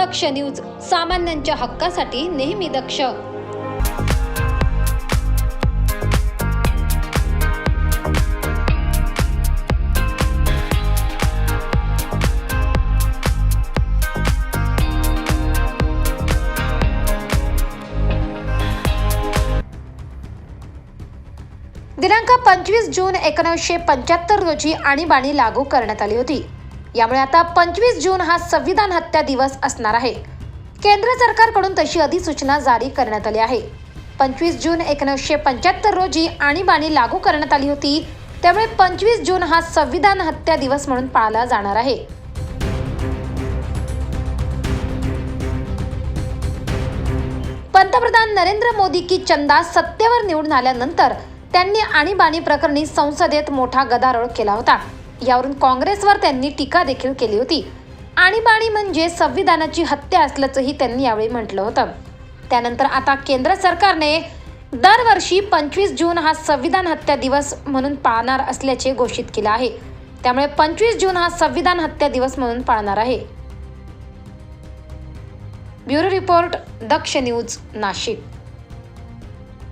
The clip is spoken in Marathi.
दक्ष न्यूज सामान्यांच्या हक्कासाठी नेहमी दक्ष. दिनांक पंचवीस जून एकोणीसशे पंच्याहत्तर रोजी आणीबाणी लागू करण्यात आली होती. यामुळे आता पंचवीस जून हा संविधान हत्या दिवस असणार आहे. केंद्र सरकारकडून तशी अधिसूचना जारी करण्यात आली आहे. पंचवीस जून एकोणीसशे पंच्याहत्तर रोजी आणीबाणी लागू करण्यात आली होती. त्यामुळे पंचवीस जून हा संविधान हत्या दिवस म्हणून पाळला जाणार आहे. पंतप्रधान नरेंद्र मोदी की चंदा सत्तेवर निवडून आल्यानंतर त्यांनी आणीबाणी प्रकरणी संसदेत मोठा गदारोळ केला होता. यावरून काँग्रेसवर त्यांनी टीका देखील केली होती. आणीबाणी म्हणजे संविधानाची हत्या असल्याचंही त्यांनी यावेळी म्हटलं होतं. त्यानंतर आता केंद्र सरकारने दरवर्षी पंचवीस जून हा संविधान हत्या दिवस म्हणून पाळणार असल्याचे घोषित केलं आहे. त्यामुळे पंचवीस जून हा संविधान हत्या दिवस म्हणून पाळणार आहे. Bureau report Daksh news Nashik.